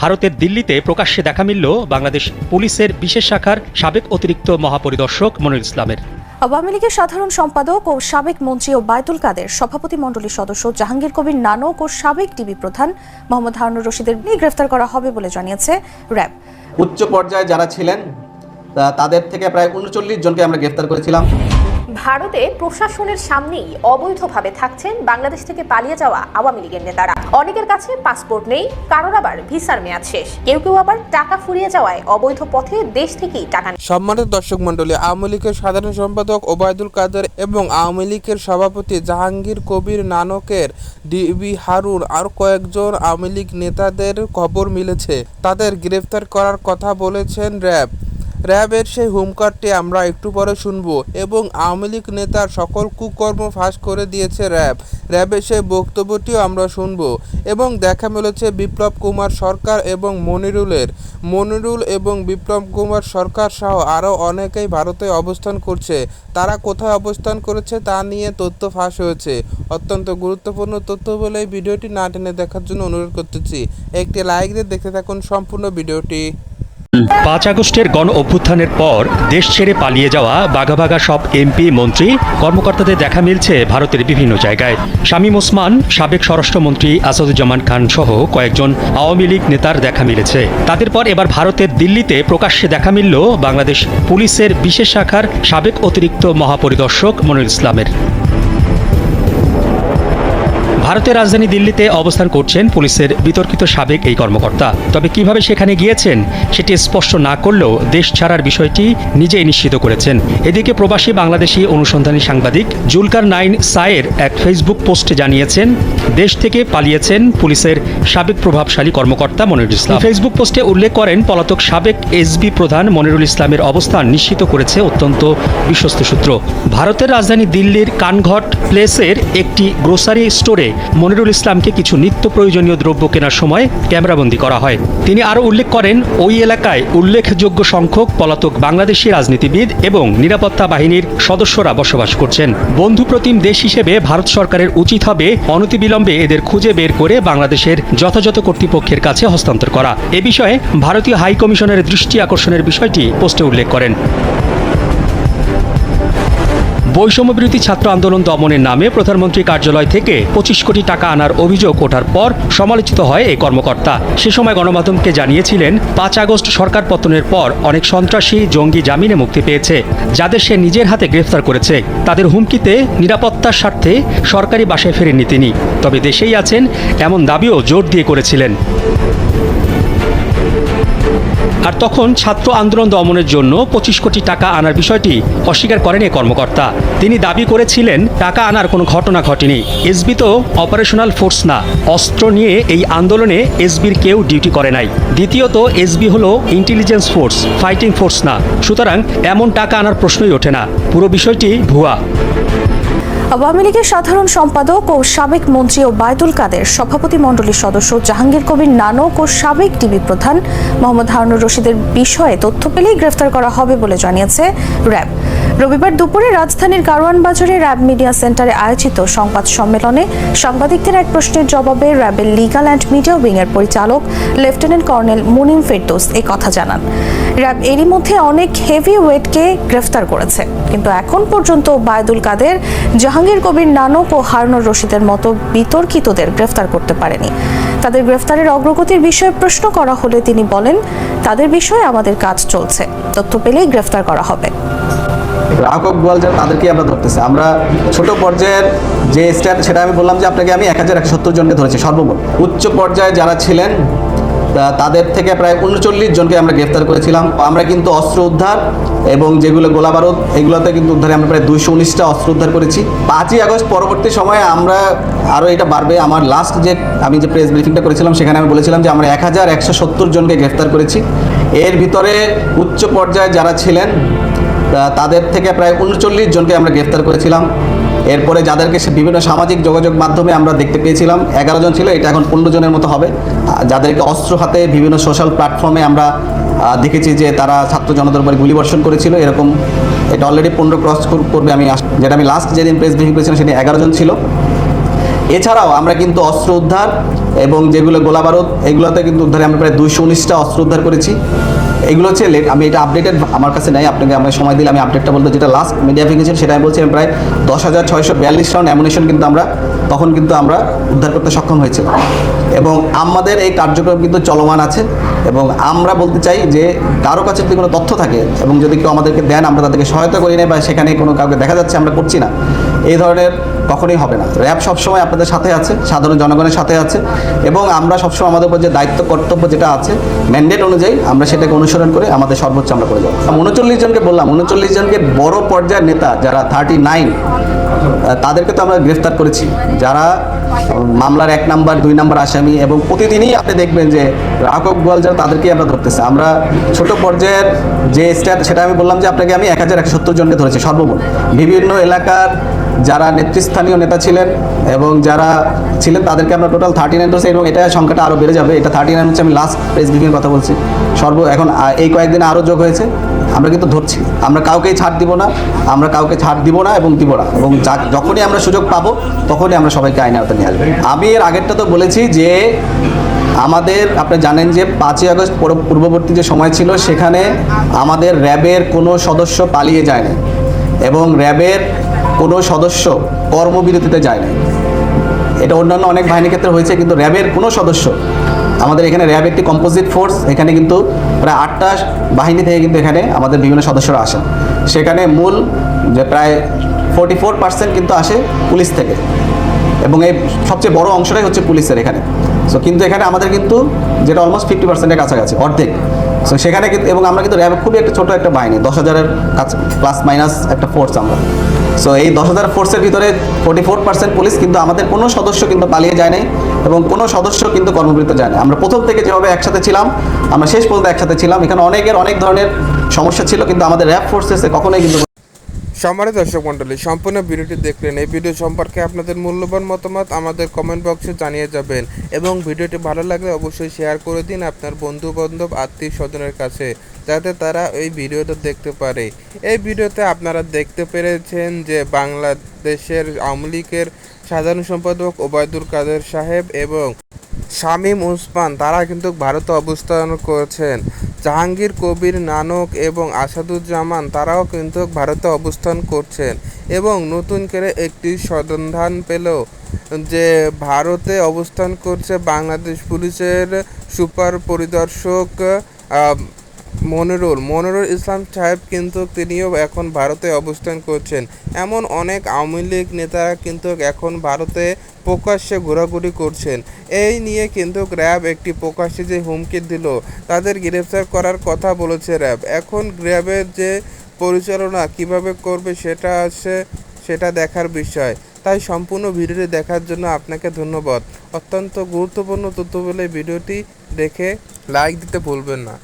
ভারতের দিল্লিতে প্রকাশ্যে দেখা মিলল বাংলাদেশ পুলিশের বিশেষ শাখার সাবেক অতিরিক্ত মহাপরিদর্শক মনির ইসলামের। আওয়ামী লীগের সাধারণ সম্পাদক ও সাবেক মন্ত্রী ও বায়তুল কাদের সভাপতি মণ্ডলীর সদস্য জাহাঙ্গীর কবির নানক ও সাবেক ডিবি প্রধান মোহাম্মদ হারুনুর রশিদের নিয়ে গ্রেফতার করা হবে বলে জানিয়েছে র্যাব। উচ্চ পর্যায়ে যারা ছিলেন তাদের থেকে প্রায় উনচল্লিশ জনকে আমরা গ্রেফতার করেছিলাম। ভারতে প্রশাসনের সামনেই অবৈধভাবে থাকছেন বাংলাদেশ থেকে পালিয়ে যাওয়া আওয়ামী লীগের নেতারা। অনেকের কাছে পাসপোর্ট নেই, কারোর আবার ভিসার মেয়াদ শেষ। কেউ কেউ আবার টাকা ফুরিয়ে যাওয়ায় অবৈধ পথে দেশ থেকেই টাকা সম্মানিত দর্শক মণ্ডলী, আওয়ামী লীগের সাধারণ সম্পাদক ওবায়দুল কাদের এবং আওয়ামী লীগের সভাপতি জাহাঙ্গীর কবির নানকের, ডিবি হারুন আর কয়েকজন আওয়ামী লীগ নেতাদের খবর মিলেছে। তাদের গ্রেফতার করার কথা বলেছেন র্যাব। র্যাবের সেই হুমকারটি আমরা একটু পরে শুনব এবং আওয়ামী লীগ নেতার সকল কুকর্ম ফাঁস করে দিয়েছে র্যাব। র্যাবের সেই বক্তব্যটিও আমরা শুনব এবং দেখা মিলেছে বিপ্লব কুমার সরকার এবং মনিরুলের। মনিরুল এবং বিপ্লব কুমার সরকার সহ আরও অনেকেই ভারতে অবস্থান করছে। তারা কোথায় অবস্থান করেছে তা নিয়ে তথ্য ফাঁস হয়েছে। অত্যন্ত গুরুত্বপূর্ণ তথ্য বলে ভিডিওটি না টেনে দেখার জন্য অনুরোধ করতেছি। একটি লাইক দিয়ে দেখতে থাকুন সম্পূর্ণ ভিডিওটি। পাঁচ আগস্টের গণ অভ্যুত্থানের পর দেশ ছেড়ে পালিয়ে যাওয়া বাঘা বাঘা সব এমপি, মন্ত্রী, কর্মকর্তাদের দেখা মিলছে ভারতের বিভিন্ন জায়গায়। শামীম ওসমান, সাবেক স্বরাষ্ট্রমন্ত্রী আসাদুজ্জামান খান সহ কয়েকজন আওয়ামী লীগ নেতার দেখা মিলেছে। তাদের পর এবার ভারতের দিল্লিতে প্রকাশ্যে দেখা মিলল বাংলাদেশ পুলিশের বিশেষ শাখার সাবেক অতিরিক্ত মহাপরিদর্শক মনির ইসলামের। ভারতের রাজধানী দিল্লিতে অবস্থান করছেন পুলিশের বিতর্কিত সাবেক এই কর্মকর্তা। তবে কীভাবে সেখানে গিয়েছেন, সেটি স্পষ্ট না করলেও দেশ ছাড়ার বিষয়টি নিজেই নিশ্চিত করেছেন। এদিকে প্রবাসী বাংলাদেশি অনুসন্ধানী সাংবাদিক জুলকার নাইন সায়ের এক ফেসবুক পোস্টে জানিয়েছেন, দেশ থেকে পালিয়েছেন পুলিশের সাবেক প্রভাবশালী কর্মকর্তা মনিরুল ইসলাম। ফেসবুক পোস্টে উল্লেখ করেন, পলাতক সাবেক এসবি প্রধান মনিরুল ইসলামের অবস্থান নিশ্চিত করেছে অত্যন্ত বিশ্বস্ত সূত্র। ভারতের রাজধানী দিল্লির কানঘট প্লেসের একটি গ্রোসারি স্টোরে মনিরুল ইসলামকে কিছু নিত্য প্রয়োজনীয় দ্রব্য কেনার সময় ক্যামেরাবন্দি করা হয়। তিনি আরও উল্লেখ করেন, ওই এলাকায় উল্লেখযোগ্য সংখ্যক পলাতক বাংলাদেশি রাজনীতিবিদ এবং নিরাপত্তা বাহিনীর সদস্যরা বসবাস করছেন। বন্ধুপ্রতিম দেশ হিসেবে ভারত সরকারের উচিত হবে অনতিবিলম্বে এদের খুঁজে বের করে বাংলাদেশের যথাযথ কর্তৃপক্ষের কাছে হস্তান্তর করা। এ বিষয়ে ভারতীয় হাই কমিশনের দৃষ্টি আকর্ষণের বিষয়টি পোস্টে উল্লেখ করেন। বৈষম্যবিরোধী ছাত্র আন্দোলন দমনের নামে প্রধানমন্ত্রী কার্যালয় থেকে পঁচিশ কোটি টাকা আনার অভিযোগ ওঠার পর সমালোচিত হয় এই কর্মকর্তা। সে সময় গণমাধ্যমকে জানিয়েছিলেন, পাঁচ আগস্ট সরকার পতনের পর অনেক সন্ত্রাসী, জঙ্গি জামিনে মুক্তি পেয়েছে, যাদের সে নিজের হাতে গ্রেফতার করেছে। তাদের হুমকিতে নিরাপত্তার স্বার্থে সরকারি বাসায় ফেরেননি তিনি। তবে দেশেই আছেন এমন দাবিও জোর দিয়ে করেছিলেন। আর তখন ছাত্র আন্দোলন দমনের জন্য পঁচিশ কোটি টাকা আনার বিষয়টি অস্বীকার করেন এই কর্মকর্তা। তিনি দাবি করেছিলেন, টাকা আনার কোনো ঘটনা ঘটেনি। এসবি তো অপারেশনাল ফোর্স না। অস্ত্র নিয়ে এই আন্দোলনে এসবির কেউ ডিউটি করে নাই। দ্বিতীয়ত, এসবি হলো ইন্টেলিজেন্স ফোর্স, ফাইটিং ফোর্স না। সুতরাং এমন টাকা আনার প্রশ্নই ওঠে না। পুরো বিষয়টি ভুয়া। আওয়ামী লীগের সাধারণ সম্পাদক ও সাবেক মন্ত্রী ও বায়তুল কাদের সভাপতি মণ্ডলীর সদস্য জাহাঙ্গীর কবির নানক ও সাবেক টিভি প্রধান মোহাম্মদ হারুনুর রশিদের বিষয়ে তথ্য পেলেই গ্রেফতার করা হবে বলে জানিয়েছে র্যাব। রবিবার দুপুরে রাজধানীর কারওয়ান বাজারে র্যাব মিডিয়া সেন্টারে আয়োজিত সংবাদ সম্মেলনে সাংবাদিকদের এক প্রশ্নের জবাবে র্যাবের লিগাল অ্যান্ড মিডিয়া উইং এর পরিচালক লেফটেন্যান্ট কর্নেল মুনিম ফেরদৌস এই কথা জানান। র্যাব এরই মধ্যে অনেক হেভি ওয়েটকে গ্রেফতার করেছে। কিন্তু এখন পর্যন্ত বায়দুল কাদের, জাহাঙ্গীর কবির নানক ও হারুনুর রশিদের মতো বিতর্কিতদের গ্রেফতার করতে পারেনি। তাদের গ্রেফতারের অগ্রগতির বিষয়ে প্রশ্ন করা হলে তিনি বলেন, তাদের বিষয়ে আমাদের কাজ চলছে। তথ্য পেলেই গ্রেফতার করা হবে। গ্রাহক বল যারা তাদেরকে আমরা ধরতেছি। আমরা ছোট পর্যায়ের যে স্ট্যাট, সেটা আমি বললাম যে আপনাকে আমি এক হাজার একশো সত্তর জনকে ধরেছি, সর্বমোট। উচ্চ পর্যায়ে যারা ছিলেন তাদের থেকে প্রায় উনচল্লিশ জনকে আমরা গ্রেফতার করেছিলাম। আমরা কিন্তু অস্ত্র উদ্ধার এবং যেগুলো গোলা বারুদ, এগুলোতে কিন্তু উদ্ধারে আমরা প্রায় দুইশো উনিশটা অস্ত্র উদ্ধার করেছি। পাঁচই আগস্ট পরবর্তী সময়ে আমরা আরও এটা বাড়বে। আমার লাস্ট যে আমি যে প্রেস ব্রিফিংটা করেছিলাম, সেখানে আমি বলেছিলাম যে আমরা এক হাজার একশো সত্তর জনকে গ্রেফতার করেছি। এর ভিতরে উচ্চ পর্যায়ে যারা ছিলেন তাদের থেকে প্রায় উনচল্লিশ জনকে আমরা গ্রেফতার করেছিলাম। এরপরে যাদেরকে বিভিন্ন সামাজিক যোগাযোগ মাধ্যমে আমরা দেখতে পেয়েছিলাম, এগারো জন ছিল, এটা এখন পনেরো জনের মতো হবে। যাদেরকে অস্ত্র হাতে বিভিন্ন সোশ্যাল প্ল্যাটফর্মে আমরা দেখেছি যে তারা ছাত্র জনতার উপরে গুলিবর্ষণ করেছিল। এরকম এটা অলরেডি পনেরো ক্রস করবে আমি যেটা আমি লাস্ট যেদিন প্রেস ব্রিফিং করেছিলাম, সেদিন এগারো জন ছিল। এছাড়াও আমরা কিন্তু অস্ত্র উদ্ধার এবং যেগুলো গোলা বারুদ, এগুলোতে কিন্তু উদ্ধারে আমরা প্রায় দুইশো উনিশটা অস্ত্র উদ্ধার করেছি। এগুলো হচ্ছে লেট আমি এটা আপডেটেড আমার কাছে নাই, আপনাকে আমরা সময় দিলে আমি আপডেটটা বলতে যেটা লাস্ট মিডিয়া ফিকেছেন সেটা আমি বলছি আমি প্রায় দশ হাজার ছয়শো বিয়াল্লিশ রাউন্ড অ্যামুনেশন কিন্তু আমরা তখন কিন্তু আমরা উদ্ধার করতে সক্ষম হয়েছিলাম এবং আমাদের এই কার্যক্রম কিন্তু চলমান আছে এবং আমরা বলতে চাই যে কারও কাছে যদি কোনো তথ্য থাকে এবং যদি কেউ আমাদেরকে দেন, আমরা তাদেরকে সহায়তা করি না বা সেখানে কোনো কাউকে দেখা যাচ্ছে, আমরা করছি না। এই ধরনের কখনোই হবে না। র্যাব সবসময় আপনাদের সাথে আছে, সাধারণ জনগণের সাথে আছে এবং আমরা সবসময় আমাদের উপর যে দায়িত্ব, কর্তব্য যেটা আছে ম্যান্ডেট অনুযায়ী আমরা সেটাকে অনুসরণ করে আমাদের সর্বোচ্চ আমরা করে যাব। উনচল্লিশ জনকে বললাম, উনচল্লিশ জনকে বড় পর্যায়ের নেতা যারা থার্টি নাইন তাদেরকে তো আমরা গ্রেফতার করেছি। যারা মামলার এক নাম্বার, দুই নাম্বার আসামি এবং প্রতিদিনই আপনি দেখবেন যে রাঘব গোয়াল যারা তাদেরকেই আমরা ধরতেছি। আমরা ছোট পর্যায়ের যে স্ট্যাট সেটা আমি বললাম যে আপনাকে আমি এক হাজার একশো সত্তর জনকে ধরেছি সর্বমোট। বিভিন্ন এলাকার যারা নেতৃস্থানীয় নেতা ছিলেন এবং যারা ছিলেন তাদেরকে আমরা টোটাল থার্টি নাইন ধরছি এবং এটা সংখ্যাটা আরও বেড়ে যাবে। এটা থার্টি নাইন হচ্ছে আমি লাস্ট প্রেস ব্রিফিংয়ের কথা বলছি। সর্ব এখন এই কয়েকদিনে আরও যোগ হয়েছে। আমরা কিন্তু ধরছি। আমরা কাউকেই ছাড় দিব না। আমরা কাউকে ছাড় দিব না এবং দিব না। এবং যখনই আমরা সুযোগ পাবো, তখনই আমরা সবাইকে আইনের আওতায় নিয়ে আসব। আমি এর আগেরটা তো বলেছি যে আমাদের, আপনি জানেন যে পাঁচই আগস্ট পূর্ব- পূর্ববর্তী যে সময় ছিল, সেখানে আমাদের র্যাবের কোনো সদস্য পালিয়ে যায়নি। এবং র্যাবের কোনো সদস্য কর্মবিরতিতে যায়নি এটা অন্যান্য অনেক বাহিনীর ক্ষেত্রে হয়েছে, কিন্তু র্যাবের কোনো সদস্য, আমাদের এখানে র্যাব একটি কম্পোজিট ফোর্স এখানে কিন্তু প্রায় আটটা বাহিনী থেকে কিন্তু এখানে আমাদের বিভিন্ন সদস্যরা আসেন। সেখানে মূল যে প্রায় ফোর্টি ফোর পার্সেন্ট কিন্তু আসে পুলিশ থেকে। এবং এই সবচেয়ে বড় অংশটাই হচ্ছে পুলিশের এখানে। সো কিন্তু এখানে আমাদের কিন্তু যেটা অলমোস্ট ফিফটি পার্সেন্টের কাছাকাছি, অর্ধেক। সো সেখানে কিন্তু, এবং আমরা কিন্তু র্যাব খুবই একটা ছোট একটা বাহিনী, দশ হাজারের কাছে প্লাস মাইনাস একটা ফোর্স আমরা। সো এই দশ হাজার ফোর্সের ভিতরে ফোর্টি ফোর পার্সেন্ট পুলিশ কিন্তু আমাদের কোনো সদস্য কিন্তু পালিয়ে যায় নাই এবং কোনো সদস্য কিন্তু কর্মবিরত যায় না আমরা প্রথম থেকে যেভাবে একসাথে ছিলাম, আমরা শেষ পর্যন্ত একসাথে ছিলাম। এখানে অনেকের অনেক ধরনের সমস্যা ছিল, কিন্তু আমাদের র্যাব ফোর্সেসে কখনোই কিন্তু সম্মানিত দর্শক মণ্ডলী, সম্পূর্ণ ভিডিওটি দেখলেন। এই ভিডিও সম্পর্কে আপনাদের মূল্যবান মতামত আমাদের কমেন্ট বক্সে জানিয়ে যাবেন এবং ভিডিওটি ভালো লাগলে অবশ্যই শেয়ার করে দিন আপনার বন্ধু বান্ধব আত্মীয় স্বজনের কাছে। যাতে তারা এই ভিডিওটা দেখতে পারে। এই ভিডিওতে আপনারা দেখতে পেরেছেন যে বাংলাদেশের আওয়ামী লীগের সাধারণ সম্পাদক ওবায়দুল কাদের সাহেব এবং শামীম উসমান তারা কিন্তু ভারতে অবস্থান করছেন। জাহাঙ্গীর কবির নানক এবং আসাদুজ্জামান, তারাও কিন্তু ভারতে অবস্থান করছেন এবং নতুন করে একটি সন্ধান পেল যে ভারতে অবস্থান করছে বাংলাদেশ পুলিশের সুপার পরিদর্শক মনিরুল। মনিরুল ইসলাম সাহেব কিন্তু তিনিও এখন ভারতে অবস্থান করছেন। এমন অনেক আওয়ামী লীগ নেতারা কিন্তু এখন ভারতে প্রকাশ্যে ঘোরাঘুরি করছেন। এই নিয়ে কিন্তু র্যাব একটি প্রকাশ্যে যে হুমকি দিল, তাদের গ্রেফতার করার কথা বলেছে র্যাব এখন র্যাবের যে পরিচালনা কীভাবে করবে সেটা আছে, সেটা দেখার বিষয়। তাই সম্পূর্ণ ভিডিওটি দেখার জন্য আপনাকে ধন্যবাদ। অত্যন্ত গুরুত্বপূর্ণ তথ্য বলে ভিডিওটি দেখে লাইক দিতে ভুলবেন না।